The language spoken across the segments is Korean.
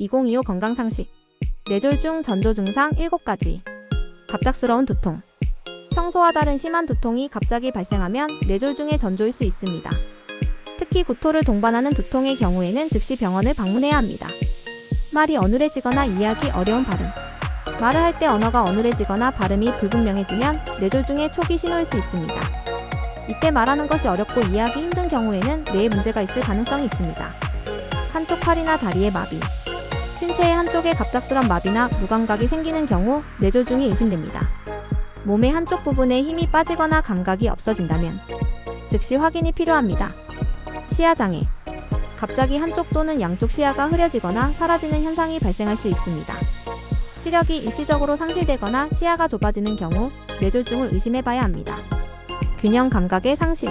2025 건강상식 뇌졸중 전조 증상 7가지 갑작스러운 두통 평소와 다른 심한 두통이 갑자기 발생하면 뇌졸중의 전조일 수 있습니다. 특히 구토를 동반하는 두통의 경우에는 즉시 병원을 방문해야 합니다. 말이 어눌해지거나 이해하기 어려운 발음 말을 할 때 언어가 어눌해지거나 발음이 불분명해지면 뇌졸중의 초기 신호일 수 있습니다. 이때 말하는 것이 어렵고 이해하기 힘든 경우에는 뇌에 문제가 있을 가능성이 있습니다. 한쪽 팔이나 다리의 마비, 신체의 한쪽에 갑작스런 마비나 무감각이 생기는 경우 뇌졸중이 의심됩니다. 몸의 한쪽 부분에 힘이 빠지거나 감각이 없어진다면 즉시 확인이 필요합니다. 시야 장애, 갑자기 한쪽 또는 양쪽 시야가 흐려지거나 사라지는 현상이 발생할 수 있습니다. 시력이 일시적으로 상실되거나 시야가 좁아지는 경우 뇌졸중을 의심해 봐야 합니다. 균형 감각의 상실.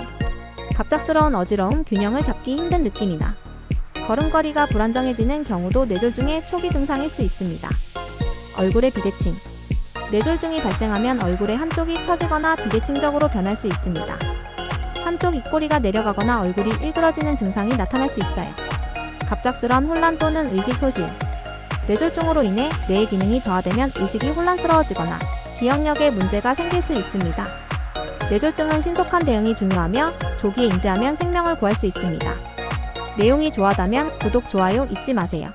갑작스러운 어지러움, 균형을 잡기 힘든 느낌이나 걸음걸이가 불안정해지는 경우도 뇌졸중의 초기 증상일 수 있습니다. 얼굴의 비대칭. 뇌졸중이 발생하면 얼굴의 한쪽이 처지거나 비대칭적으로 변할 수 있습니다. 한쪽 입꼬리가 내려가거나 얼굴이 일그러지는 증상이 나타날 수 있어요. 갑작스런 혼란 또는 의식 소실. 뇌졸중으로 인해 뇌의 기능이 저하되면 의식이 혼란스러워지거나 기억력에 문제가 생길 수 있습니다. 뇌졸중은 신속한 대응이 중요하며 조기에 인지하면 생명을 구할 수 있습니다. 내용이 좋아다면 구독, 좋아요 잊지 마세요.